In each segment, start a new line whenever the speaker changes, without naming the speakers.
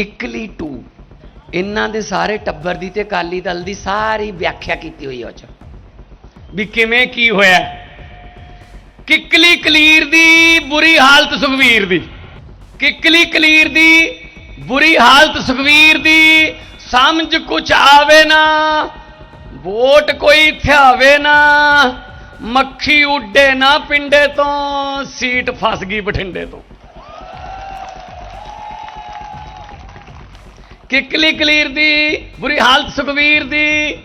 ਕਿੱਕਲੀ 2 ਇਹਨਾਂ ਦੇ ਸਾਰੇ ਟੱਬਰ ਦੀ ਤੇ ਅਕਾਲੀ ਦਲ ਦੀ ਸਾਰੀ ਵਿਆਖਿਆ ਕੀਤੀ ਹੋਈ ਹੈ ਉਹ 'ਚ। ਵੀ ਕਿਵੇਂ ਕੀ ਹੋਇਆ? ਕਿੱਕਲੀ ਕਲੀਰ ਦੀ ਬੁਰੀ ਹਾਲਤ ਸੁਖਵੀਰ ਦੀ। ਕਿੱਕਲੀ ਕਲੀਰ ਦੀ ਬੁਰੀ ਹਾਲਤ ਸੁਖਵੀਰ ਦੀ ਸਮਝ ਕੁਛ ਆਵੇ ਨਾ, ਵੋਟ ਕੋਈ ਥਿਆਵੇ ਨਾ, ਮੱਖੀ ਉੱਡੇ ਨਾ ਪਿੰਡੇ ਤੋਂ, ਸੀਟ ਫਸ ਗਈ ਬਠਿੰਡੇ ਤੋਂ। ਕਿਕਲੀ ਕਲੀਰ ਦੀ, ਬੁਰੀ ਹਾਲਤ ਸੁਖਵੀਰ ਦੀ।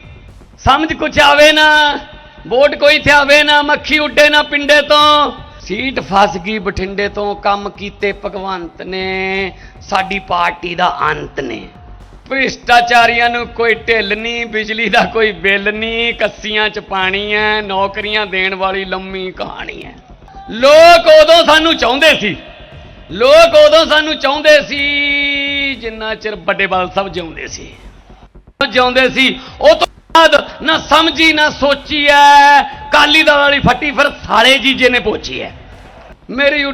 ਸਮਝ ਕੁਛ ਆਵੇ ਨਾ, ਵੋਟ ਕੋਈ ਆਵੇ ਨਾ, ਮੱਖੀ ਉੱਡੇ ਨਾ ਪਿੰਡੇ ਤੋਂ। ਸੀਟ ਫਸ ਗਈ ਬਠਿੰਡੇ ਤੋਂ, ਕੰਮ ਕੀਤੇ ਭਗਵੰਤ ਨੇ, ਸਾਡੀ ਪਾਰਟੀ ਦਾ ਅੰਤ ਨੇ। ਭ੍ਰਿਸ਼ਟਾਚਾਰੀਆਂ ਨੂੰ ਕੋਈ ਢਿੱਲ ਨਹੀਂ, ਬਿਜਲੀ ਦਾ ਕੋਈ ਬਿੱਲ ਨਹੀਂ, ਕੱਸੀਆਂ ਚ ਪਾਣੀ ਹੈ ਨੌਕਰੀਆਂ ਦੇਣ ਵਾਲੀ ਲੰਮੀ ਕਹਾਣੀ ਹੈ ਲੋਕ ਉਦੋਂ ਸਾਨੂੰ ਚਾਹੁੰਦੇ ਸੀ, ਲੋਕ ਉਦੋਂ ਸਾਨੂੰ ਚਾਹੁੰਦੇ ਸੀ ਜਿੰਨਾ ਚਿਰ ਵੱਡੇ ਬਾਲ ਸਾਹਿਬ ਜਿਉਂਦੇ ਸੀ। ਜਿਉਂਦੇ ਸੀ, ਉਹ ਤੋਂ ਬਾਅਦ ਨਾ ਸਮਝੀ, ਨਾ ਸੋਚੀ ਐ। ਕਾਲੀ ਦਲ ਵਾਲੀ ਫੱਟੀ ਫਿਰ ਸਾਲੇ ਜੀਜੇ ਨੇ ਪੋਚੀ ਐ। ਮੇਰੀ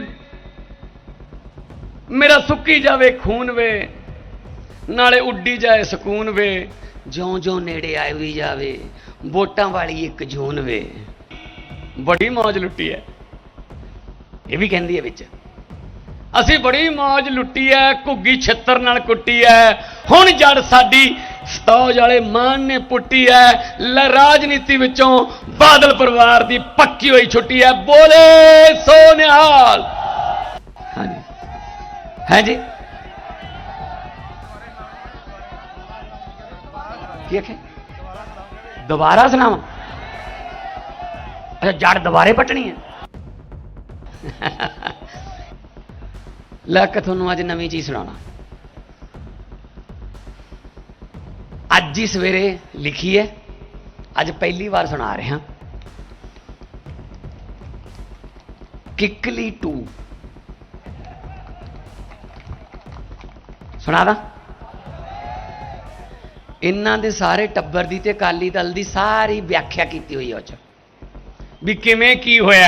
ਮੇਰਾ ਸੁੱਕੀ ਜਾਵੇ, ਖੂਨ ਵੇ। ਨਾਲੇ ਉੱਡੀ ਜਾਏ, ਸਕੂਨ ਵੇ। ਜਿਉਂ ਜਿਉਂ ਨੇੜੇ ਆਈ ਵੀ ਜਾਵੇ, ਵੋਟਾਂ ਵਾਲੀ ਇੱਕ ਜੂਨ ਵੇ। ਬੜੀ ਮੌਜ ਲੁੱਟੀ ਐ। ਇਹ ਵੀ ਕਹਿੰਦੀ ਹੈ ਵਿੱਚ। ਅਸੀਂ ਬੜੀ ਮੌਜ ਲੁੱਟੀ ਐ, ਘੁੱਗੀ ਛਿੱਤਰ ਨਾਲ ਕੁੱਟੀ ਐ। ਹੁਣ ਜੜ ਸਾਡੀ ਸਤੌਜ ਵਾਲੇ ਮਾਨ ਨੇ ਪੁੱਟੀ ਐ। ਲੈ ਰਾਜਨੀਤੀ ਵਿੱਚੋਂ ਬਾਦਲ ਪਰਿਵਾਰ ਦੀ ਪੱਕੀ ਹੋਈ ਛੁੱਟੀ ਐ। ਬੋਲੇ ਸੋ ਨਿਹਾਲ ਹਾਂਜੀ। ਕੀ ਆਖੇ ਦੁਬਾਰਾ ਸੁਣਾਵਾਂ? ਅੱਛਾ, ਜੜ ਦੁਬਾਰੇ ਪਟਣੀ ਹੈ ਲੈ ਕੇ ਤੁਹਾਨੂੰ ਅੱਜ ਨਵੀਂ ਚੀਜ਼ ਸੁਣਾਉਣਾ। ਅੱਜ ਹੀ ਸਵੇਰੇ ਲਿਖੀ ਹੈ, ਅੱਜ ਪਹਿਲੀ ਵਾਰ ਸੁਣਾ ਰਿਹਾ। ਕਿੱਕਲੀ 2 ਸੁਣਾ ਦਾ। ਇਹਨਾਂ ਦੇ ਸਾਰੇ ਟੱਬਰ ਦੀ ਤੇ ਅਕਾਲੀ ਦਲ ਦੀ ਸਾਰੀ ਵਿਆਖਿਆ ਕੀਤੀ ਹੋਈ ਹੈ ਉਹ 'ਚ। ਵੀ ਕਿਵੇਂ ਕੀ ਹੋਇਆ?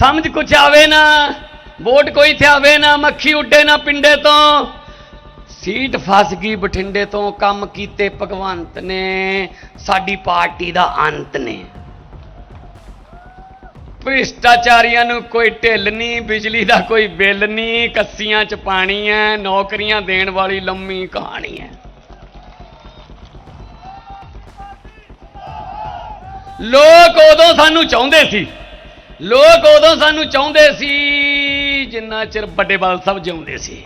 ਸਮਝ ਕੁਛ ਆਵੇ ਨਾ, ਵੋਟ ਕੋਈ ਥਿਆਵੇ ਨਾ, ਮੱਖੀ ਉੱਡੇ ਨਾ ਪਿੰਡੇ ਤੋਂ। ਸੀਟ ਫਸ ਗਈ ਬਠਿੰਡੇ ਤੋਂ, ਕੰਮ ਕੀਤੇ ਭਗਵੰਤ ਨੇ, ਸਾਡੀ ਪਾਰਟੀ ਦਾ ਅੰਤ ਨੇ। ਭ੍ਰਿਸ਼ਟਾਚਾਰੀਆਂ ਨੂੰ ਕੋਈ ਢਿੱਲ ਨਹੀਂ, ਬਿਜਲੀ ਦਾ ਕੋਈ ਬਿੱਲ ਨਹੀਂ, ਕੱਸੀਆਂ ਚ ਪਾਣੀ ਹੈ ਨੌਕਰੀਆਂ ਦੇਣ ਵਾਲੀ ਲੰਮੀ ਕਹਾਣੀ ਹੈ ਲੋਕ ਉਦੋਂ ਸਾਨੂੰ ਚਾਹੁੰਦੇ ਸੀ ਲੋਕ ਉਦੋਂ ਸਾਨੂੰ ਚਾਹੁੰਦੇ ਸੀ, ਜਿੰਨਾ ਚਿਰ ਵੱਡੇ ਬਾਲ ਸਾਹਿਬ ਜਿਉਂਦੇ ਸੀ।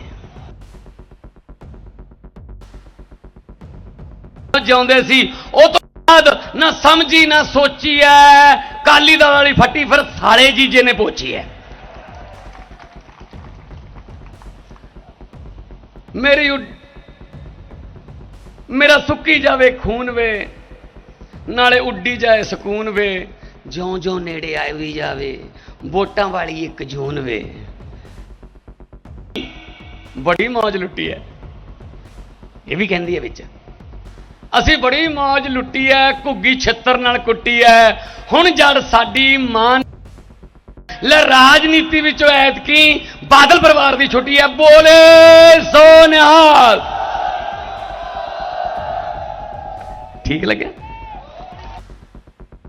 ਜਿਉਂਦੇ ਸੀ, ਉਹ ਤੋਂ ਬਾਅਦ ਨਾ ਸਮਝੀ, ਨਾ ਸੋਚੀ ਐ। ਕਾਲੀ ਦਲ ਵਾਲੀ ਫੱਟੀ ਫਿਰ ਸਾਲੇ ਜੀਜੇ ਨੇ ਪੋਚੀ ਐ। ਮੇਰੀ ਉੱਡ- ਮੇਰਾ ਸੁੱਕੀ ਜਾਵੇ ਖੂਨ ਵੇ, ਨਾਲੇ ਉੱਡੀ ਜਾਏ ਸਕੂਨ ਵੇ। ਜਿਉਂ ਜਿਉਂ ਨੇੜੇ ਆਈ ਵੀ ਜਾਵੇ, ਵੋਟਾਂ ਵਾਲੀ ਇੱਕ ਜੂਨ ਵੇ। ਬੜੀ ਮੌਜ ਲੁੱਟੀ ਐ। ਇਹ ਵੀ ਕਹਿੰਦੀ ਹੈ ਵਿੱਚ। ਅਸੀਂ ਬੜੀ ਮੌਜ ਲੁੱਟੀ ਐ, ਘੁੱਗੀ ਛਿੱਤਰ ਨਾਲ ਕੁੱਟੀ ਐ। ਹੁਣ ਜੜ ਸਾਡੀ ਮਾਂ ਲੈ ਰਾਜਨੀਤੀ ਵਿੱਚੋਂ ਐਤਕੀ ਬਾਦਲ ਪਰਿਵਾਰ ਦੀ ਛੁੱਟੀ ਐ। ਬੋਲੇ ਸੋ ਨਿਹਾਲ ਠੀਕ ਲੱਗਿਆ?